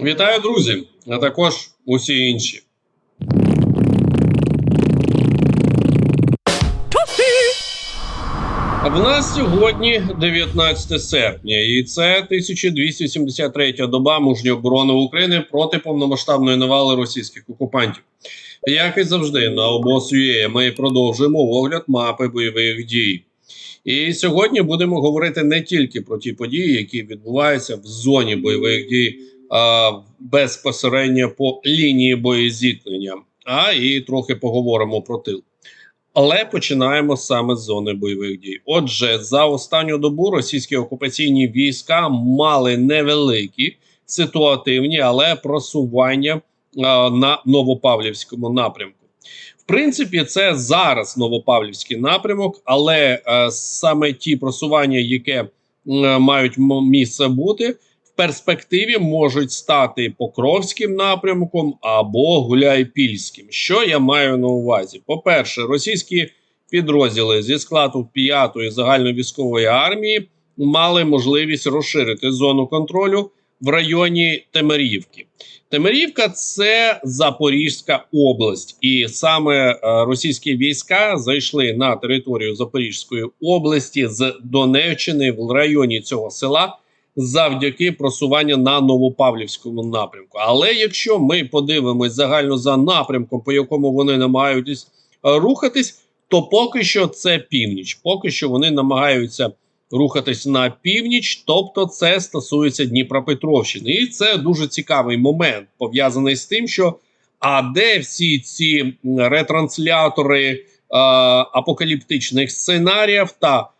Вітаю, друзі, а також усі інші. В нас сьогодні 19 серпня, і це 1273 доба мужньої оборони України проти повномасштабної навали російських окупантів. Як і завжди, на обосує ми продовжуємо огляд мапи бойових дій. І сьогодні будемо говорити не тільки про ті події, які відбуваються в зоні бойових дій безпосередньо по лінії боєзіткнення, а і трохи поговоримо про тил. Але починаємо саме з зони бойових дій. Отже, за останню добу російські окупаційні війська мали невеликі ситуативні, але просування а, на Новопавлівському напрямку. В принципі, це зараз Новопавлівський напрямок, але е, саме ті просування, які е, мають місце бути, перспективі можуть стати Покровським напрямком або Гуляйпільським. Що я маю на увазі? По-перше, російські підрозділи зі складу 5-ї загальновійськової армії мали можливість розширити зону контролю в районі Темирівки. Темирівка це Запорізька область, і саме е, російські війська зайшли на територію Запорізької області з Донеччини в районі цього села завдяки просуванню на Новопавлівському напрямку. Але якщо ми подивимось загально за напрямком, по якому вони намагаються е, рухатись, то поки що це північ. Поки що вони намагаються рухатись на північ, тобто це стосується Дніпропетровщини. І це дуже цікавий момент, пов'язаний з тим, що а де всі ці ретранслятори е, апокаліптичних сценаріїв та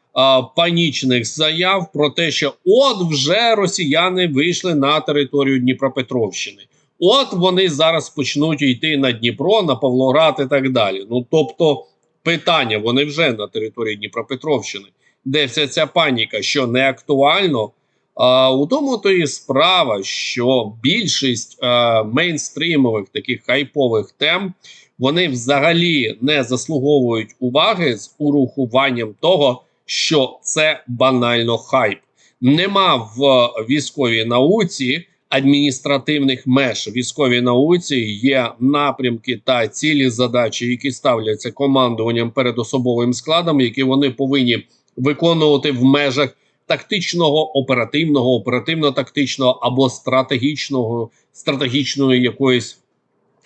панічних заяв про те, що от вже росіяни вийшли на територію Дніпропетровщини. От вони зараз почнуть йти на Дніпро, на Павлоград і так далі. Ну тобто, питання вони вже на території Дніпропетровщини де вся ця паніка, що не актуально. А у тому то і справа, що більшість а, мейнстрімових таких хайпових тем вони взагалі не заслуговують уваги з урахуванням того, що це банально хайп. Нема в військовій науці адміністративних меж. Військовій науці є напрямки та цілі задачі, які ставляться командуванням перед особовим складом, які вони повинні виконувати в межах тактичного, оперативного, оперативно-тактичного або стратегічного, стратегічної якоїсь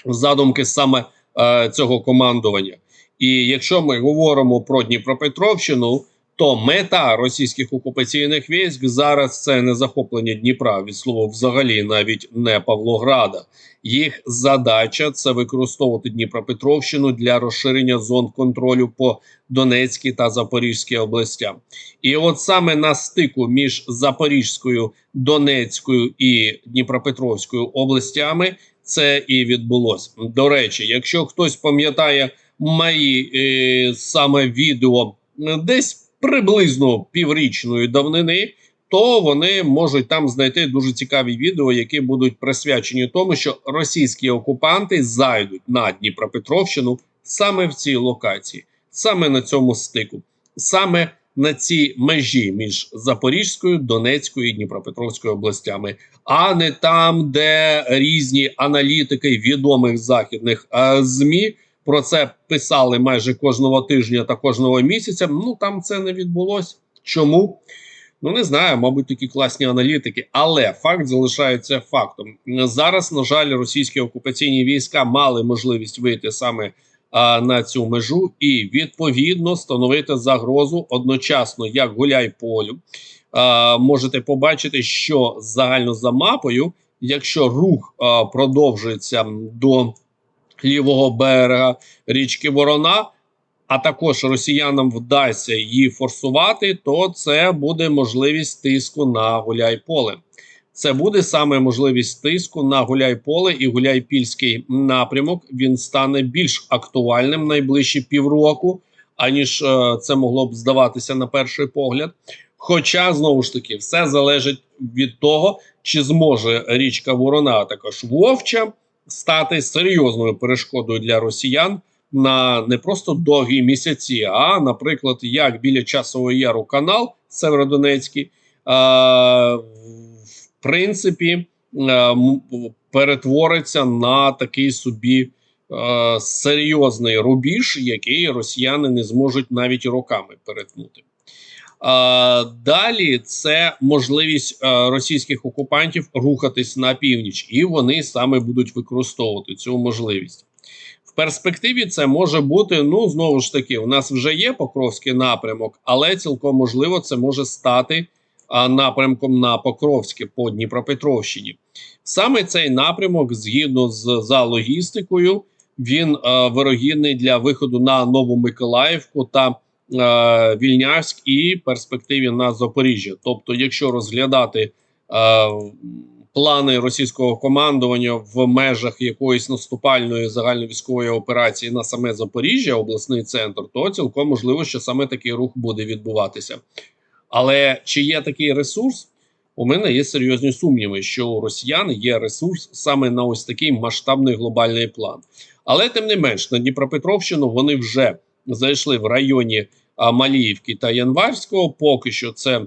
задумки саме е, цього командування. І якщо ми говоримо про Дніпропетровщину, то мета російських окупаційних військ зараз це не захоплення Дніпра від слова взагалі навіть не Павлограда. Їх задача це використовувати Дніпропетровщину для розширення зон контролю по Донецькій та Запорізькій областям. І от саме на стику між Запорізькою, Донецькою і Дніпропетровською областями це і відбулося. До речі, якщо хтось пам'ятає мої е, саме відео десь приблизно піврічної давнини, то вони можуть там знайти дуже цікаві відео, які будуть присвячені тому, що російські окупанти зайдуть на Дніпропетровщину саме в цій локації, саме на цьому стику, саме на цій межі між Запорізькою, Донецькою і Дніпропетровською областями, а не там, де різні аналітики відомих західних е, змі про це писали майже кожного тижня та кожного місяця. Ну там це не відбулося. Чому? Ну не знаю, мабуть, такі класні аналітики, але факт залишається фактом. Зараз, на жаль, російські окупаційні війська мали можливість вийти саме а, на цю межу і відповідно становити загрозу одночасно як гуляй полю. А, можете побачити, що загально за мапою, якщо рух а, продовжується до лівого берега річки Ворона, а також росіянам вдасться її форсувати, то це буде можливість тиску на Гуляйполе. Це буде саме можливість тиску на Гуляйполе і Гуляйпільський напрямок. Він стане більш актуальним найближчі півроку, аніж е, це могло б здаватися на перший погляд. Хоча знову ж таки все залежить від того, чи зможе річка Ворона, а також Вовча стати серйозною перешкодою для росіян на не просто довгі місяці, а, наприклад, як біля часового яру канал Северодонецький, в принципі, перетвориться на такий собі е, серйозний рубіж, який росіяни не зможуть навіть роками перетнути. А, Далі це можливість е, російських окупантів рухатись на північ, і вони саме будуть використовувати цю можливість. В перспективі це може бути. Ну знову ж таки, у нас вже є Покровський напрямок, але цілком можливо це може стати напрямком на Покровське по Дніпропетровщині. Саме цей напрямок, згідно з за логістикою, він е, вирогідний для виходу на Нову Миколаївку та е, Вільнявськ і перспективі на Запоріжжя. Тобто, якщо розглядати е, плани російського командування в межах якоїсь наступальної загальновійськової операції на саме Запоріжжя, обласний центр, то цілком можливо, що саме такий рух буде відбуватися. Але чи є такий ресурс? У мене є серйозні сумніви, що у росіян є ресурс саме на ось такий масштабний глобальний план. Але тим не менш, на Дніпропетровщину вони вже зайшли в районі Маліївки та Январського. Поки що це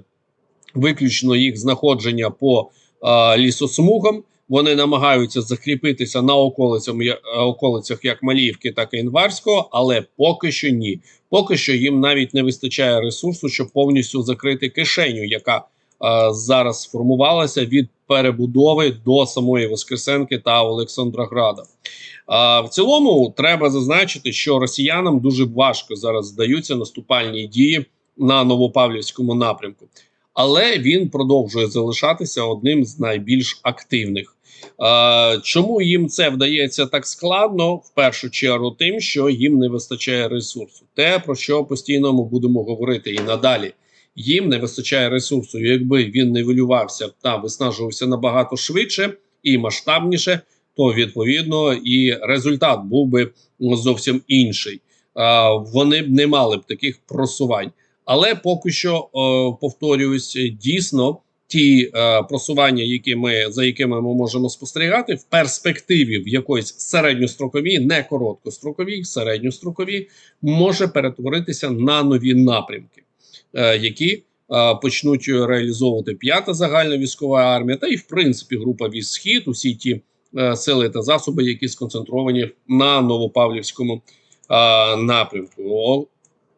виключно їх знаходження по лісосмугам. Вони намагаються закріпитися на околицях, околицях як Маліївки, так і Январського, але поки що ні. Поки що їм навіть не вистачає ресурсу, щоб повністю закрити кишеню, яка а, зараз сформувалася від перебудови до самої Воскресенки та Олександрограда. В цілому треба зазначити, що росіянам дуже важко зараз здаються наступальні дії на Новопавлівському напрямку, але він продовжує залишатися одним з найбільш активних. Чому їм це вдається так складно? В першу чергу, тим, що їм не вистачає ресурсу. Те про що постійно ми будемо говорити і надалі. Їм не вистачає ресурсу. Якби він нивелювався та виснажувався набагато швидше і масштабніше, то відповідно і результат був би зовсім інший. Вони б не мали б таких просувань. Але поки що повторююсь, дійсно ті е, просування, які ми за якими ми можемо спостерігати, в перспективі в якоїсь середньостроковій, не короткостроковій, середньостроковій, може перетворитися на нові напрямки, е, які е, почнуть реалізовувати п'ята загальна військова армія, та і в принципі група військ схід, усі ті е, сили та засоби, які сконцентровані на Новопавлівському е, напрямку.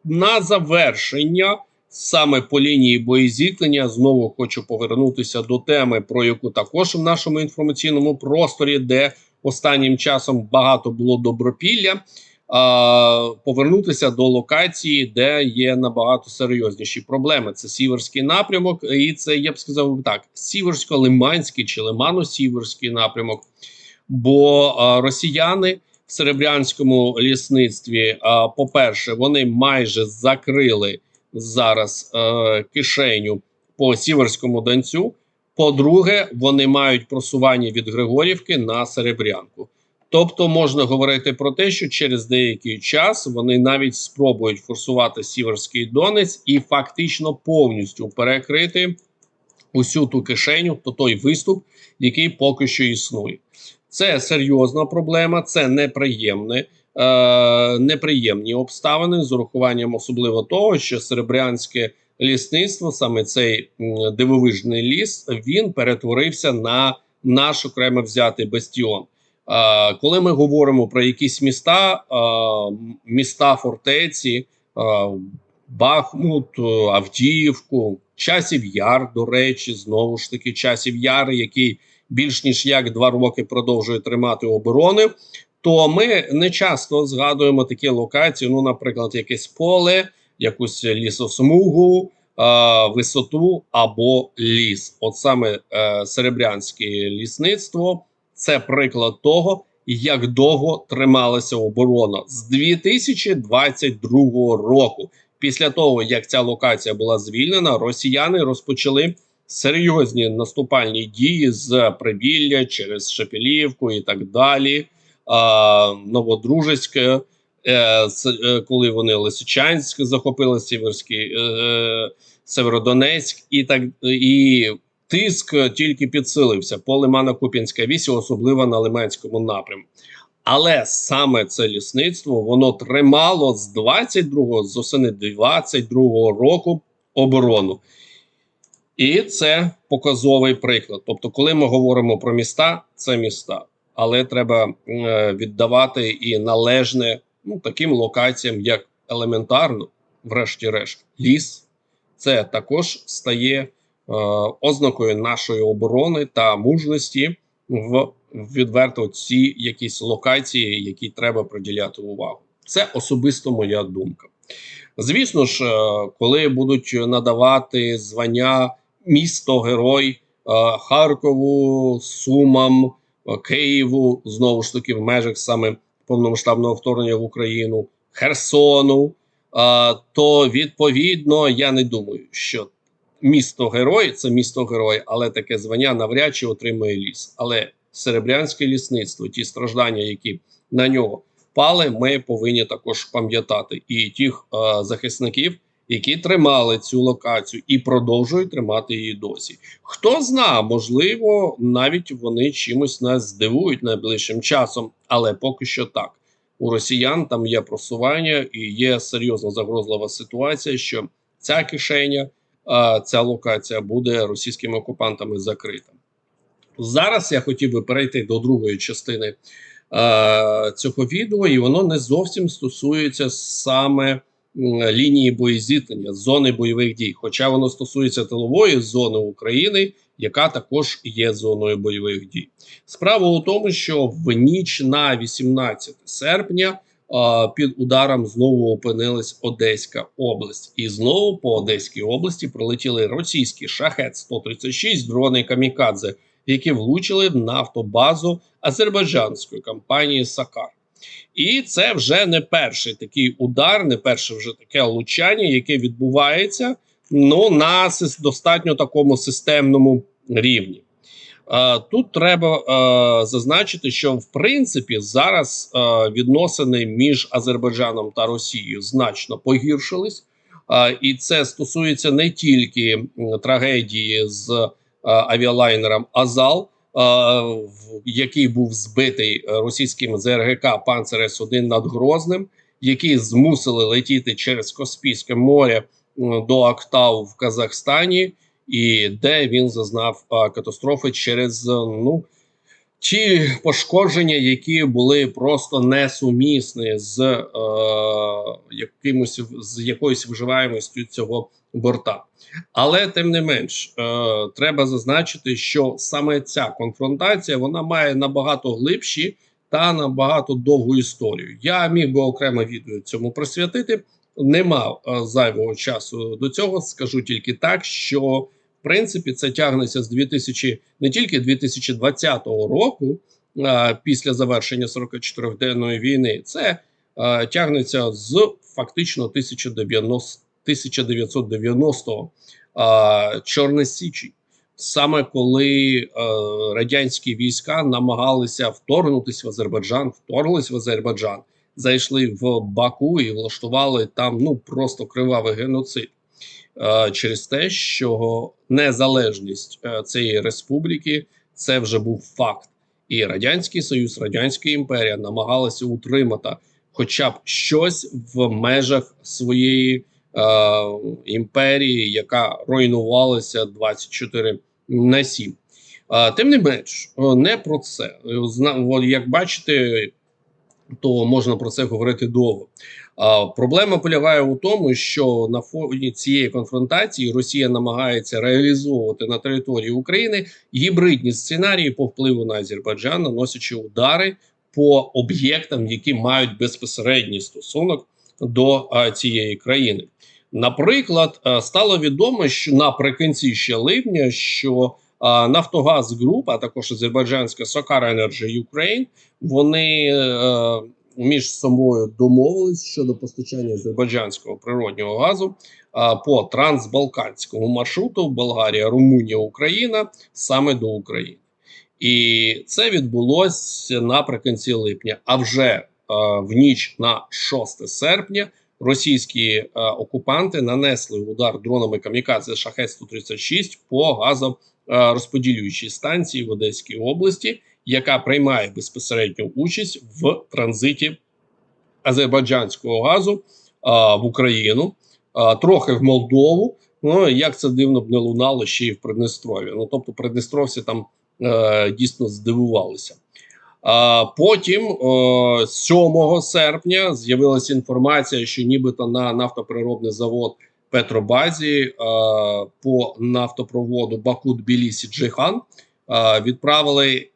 На завершення саме по лінії боєзіткнення знову хочу повернутися до теми, про яку також в нашому інформаційному просторі, де останнім часом багато було добропілля. А, повернутися до локації, де є набагато серйозніші проблеми. Це сіверський напрямок, і це я б сказав так: сіверсько-лиманський чи лимано-сіверський напрямок. Бо а, росіяни в серебрянському лісництві, а, по-перше, вони майже закрили зараз е, кишеню по сіверському данцю. По-друге, вони мають просування від Григорівки на Серебрянку. Тобто можна говорити про те, що через деякий час вони навіть спробують форсувати Сіверський Донець і фактично повністю перекрити усю ту кишеню, то той виступ, який поки що існує. Це серйозна проблема, це неприємне. Е, неприємні обставини з урахуванням особливо того, що серебрянське лісництво, саме цей дивовижний ліс, він перетворився на наш окремо взятий бастіон. Е, коли ми говоримо про якісь міста, е, міста фортеці, Бахмут, Авдіївку, часів яр, до речі, знову ж таки, часів яр, який більш ніж як два роки продовжує тримати оборони то ми не часто згадуємо такі локації. Ну, наприклад, якесь поле, якусь лісосмугу, е, висоту або ліс. От саме е, серебрянське лісництво це приклад того, як довго трималася оборона з 2022 року. Після того, як ця локація була звільнена, росіяни розпочали серйозні наступальні дії з Прибілля через Шепелівку і так далі. Новодружецьке, е, е, коли вони Лисичанськ захопили Сіверський е, Северодонецьк, і так і тиск тільки підсилився по Лимано-Куп'янська вісі, особливо на Лиманському напрямку. Але саме це лісництво воно тримало з 22-го, з осени 22-го року оборону. І це показовий приклад. Тобто, коли ми говоримо про міста, це міста, але треба е, віддавати і належне ну, таким локаціям, як елементарно, врешті-решт, ліс. Це також стає е, ознакою нашої оборони та мужності в відверто ці якісь локації, які треба приділяти увагу. Це особисто моя думка. Звісно ж, е, коли будуть надавати звання місто Герой е, Харкову, Сумам, е, Києву, знову ж таки, в межах саме повномасштабного вторгнення в Україну, Херсону, то відповідно я не думаю, що місто Герой це місто Герой, але таке звання навряд чи отримує ліс. Але серебрянське лісництво, ті страждання, які на нього пали, ми повинні також пам'ятати і тих е, захисників, які тримали цю локацію і продовжують тримати її досі. Хто зна, можливо, навіть вони чимось нас здивують найближчим часом, але поки що так. У росіян там є просування і є серйозна загрозлива ситуація, що ця кишеня, ця локація буде російськими окупантами закрита. Зараз я хотів би перейти до другої частини е, цього відео, і воно не зовсім стосується саме лінії боєзіткнення, зони бойових дій. Хоча воно стосується тилової зони України, яка також є зоною бойових дій. Справа у тому, що в ніч на 18 серпня під ударом знову опинилась Одеська область, і знову по Одеській області прилетіли російські шахет 136 дрони камікадзе які влучили в нафтобазу азербайджанської компанії Сакар. І це вже не перший такий удар, не перше вже таке влучання, яке відбувається ну, на достатньо такому системному рівні. Тут треба е, зазначити, що в принципі зараз е, відносини між Азербайджаном та Росією значно погіршились, е, і це стосується не тільки трагедії з авіалайнером Азал, який був збитий російським ЗРГК Панцер С-1 над Грозним, які змусили летіти через Каспійське море до Актау в Казахстані, і де він зазнав катастрофи через ну. Ті пошкодження, які були просто несумісні з е, якимось з якоюсь вживаємістю цього борта. Але тим не менш, е, треба зазначити, що саме ця конфронтація вона має набагато глибші та набагато довгу історію. Я міг би окремо відео цьому присвятити. Не мав е, зайвого часу до цього. Скажу тільки так, що принципі це тягнеться з 2000, не тільки 2020 року, е, після завершення 44-денної війни. Це е, тягнеться з фактично 1090 1990-го Чорне Січі, саме коли е, радянські війська намагалися вторгнутися в Азербайджан, вторглись в Азербайджан, зайшли в Баку і влаштували там ну просто кривавий геноцид через те, що незалежність е, цієї республіки це вже був факт, і радянський союз, радянська імперія намагалася утримати, хоча б щось в межах своєї. Е, імперії, яка руйнувалася 24 на 7. Е, тим не менш, е, не про це. Як бачите, то можна про це говорити довго. Проблема полягає у тому, що на фоні цієї конфронтації Росія намагається реалізовувати на території України гібридні сценарії по впливу на Азербайджан, наносячи удари по об'єктам, які мають безпосередній стосунок до цієї країни. Наприклад, стало відомо, що наприкінці ще липня, що Нафтогаз Груп, а також азербайджанська Sokar Energy Ukraine, вони е, між собою домовились щодо постачання азербайджанського природнього газу по трансбалканському маршруту Болгарія, Румунія, Україна саме до України. І це відбулося наприкінці липня. А вже в ніч на 6 серпня російські окупанти нанесли удар дронами камікадзе шахет 136 по газорозподілюючій станції в Одеській області, яка приймає безпосередню участь в транзиті азербайджанського газу е, в Україну, е, трохи в Молдову. Ну як це дивно б не лунало ще й в Придністров'ї. Ну тобто, придністровці там е, дійсно здивувалися. А потім, 7 серпня, з'явилася інформація, що нібито на нафтопереробний завод Петробазі е, по нафтопроводу Баку Тбілісі Джихан е, відправили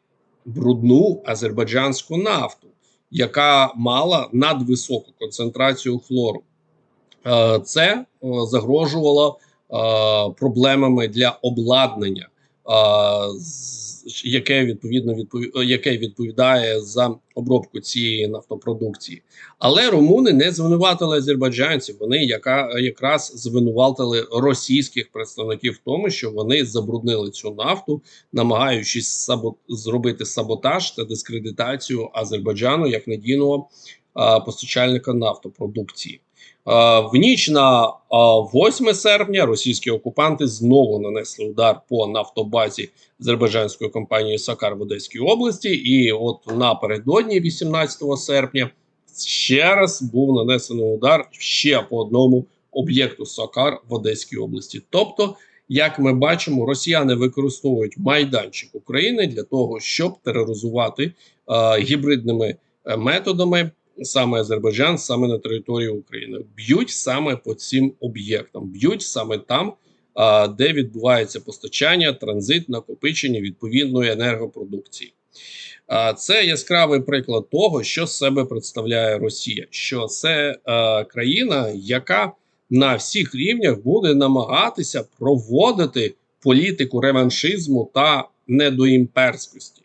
брудну азербайджанську нафту, яка мала надвисоку концентрацію хлору. Е, Це е, загрожувало е, проблемами для обладнання, яке відповідно відпові- яке відповідає за обробку цієї нафтопродукції. Але румуни не звинуватили азербайджанців. Вони яка якраз звинуватили російських представників в тому, що вони забруднили цю нафту, намагаючись сабо- зробити саботаж та дискредитацію Азербайджану як надійного постачальника нафтопродукції. А, В ніч на 8 серпня російські окупанти знову нанесли удар по нафтобазі азербайджанської компанії Сакар в Одеській області. І от напередодні, 18 серпня, ще раз був нанесений удар ще по одному об'єкту Сакар в Одеській області. Тобто, як ми бачимо, росіяни використовують майданчик України для того, щоб тероризувати е, гібридними е, методами саме Азербайджан, саме на території України. Б'ють саме по цим об'єктам, б'ють саме там, де відбувається постачання, транзит, накопичення відповідної енергопродукції. Це яскравий приклад того, що з себе представляє Росія, що це країна, яка на всіх рівнях буде намагатися проводити політику реваншизму та недоімперськості.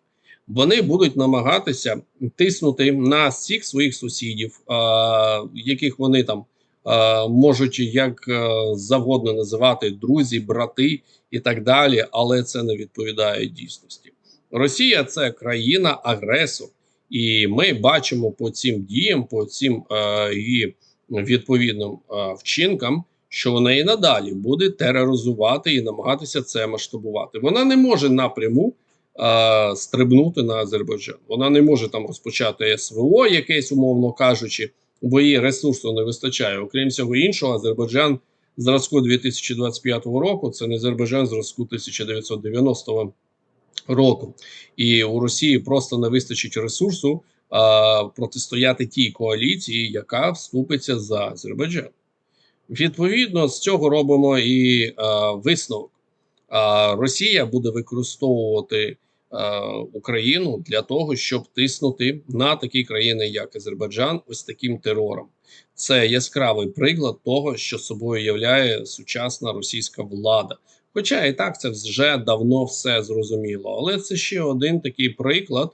Вони будуть намагатися тиснути на всіх своїх сусідів, е, яких вони там е, можуть як е, завгодно називати друзі, брати і так далі, але це не відповідає дійсності. Росія це країна-агресор, і ми бачимо по цим діям, по цим е, її відповідним е, вчинкам, що вона і надалі буде тероризувати і намагатися це масштабувати. Вона не може напряму е, стрибнути на Азербайджан. Вона не може там розпочати СВО, якесь, умовно кажучи, бо її ресурсу не вистачає. Окрім всього іншого, Азербайджан зразку 2025 року це не Азербайджан зразку 1990 року. І у Росії просто не вистачить ресурсу а, протистояти тій коаліції, яка вступиться за Азербайджан. Відповідно, з цього робимо і а, висновок. Росія буде використовувати Україну для того, щоб тиснути на такі країни, як Азербайджан, ось таким терором. Це яскравий приклад того, що собою являє сучасна російська влада. Хоча і так це вже давно все зрозуміло. Але це ще один такий приклад,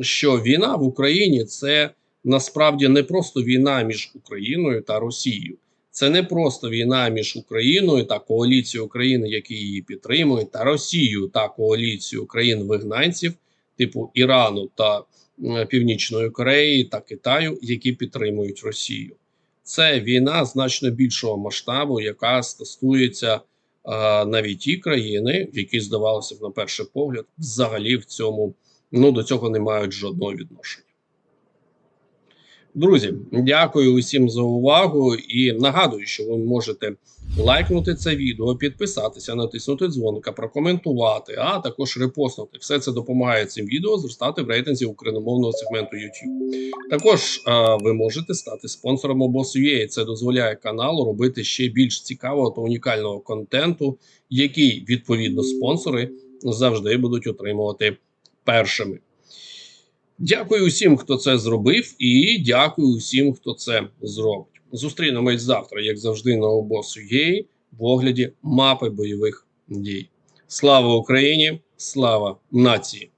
що війна в Україні це насправді не просто війна між Україною та Росією. Це не просто війна між Україною та коаліцією України, які її підтримують, та Росією та коаліцією країн-вигнанців, типу Ірану та Північної Кореї та Китаю, які підтримують Росію. Це війна значно більшого масштабу, яка стосується а, навіть ті країни, які здавалося б на перший погляд, взагалі в цьому ну до цього не мають жодного відношення. Друзі, дякую усім за увагу і нагадую, що ви можете лайкнути це відео, підписатися, натиснути дзвоника, прокоментувати, а також репостнути. Все це допомагає цим відео зростати в рейтинзі україномовного сегменту YouTube. Також е, ви можете стати спонсором обосу.ua. Це дозволяє каналу робити ще більш цікавого та унікального контенту, який відповідно спонсори завжди будуть отримувати першими. Дякую усім, хто це зробив, і дякую усім, хто це зробить. Зустрінемось завтра, як завжди, на обосу ЄЙ в огляді мапи бойових дій. Слава Україні! Слава нації!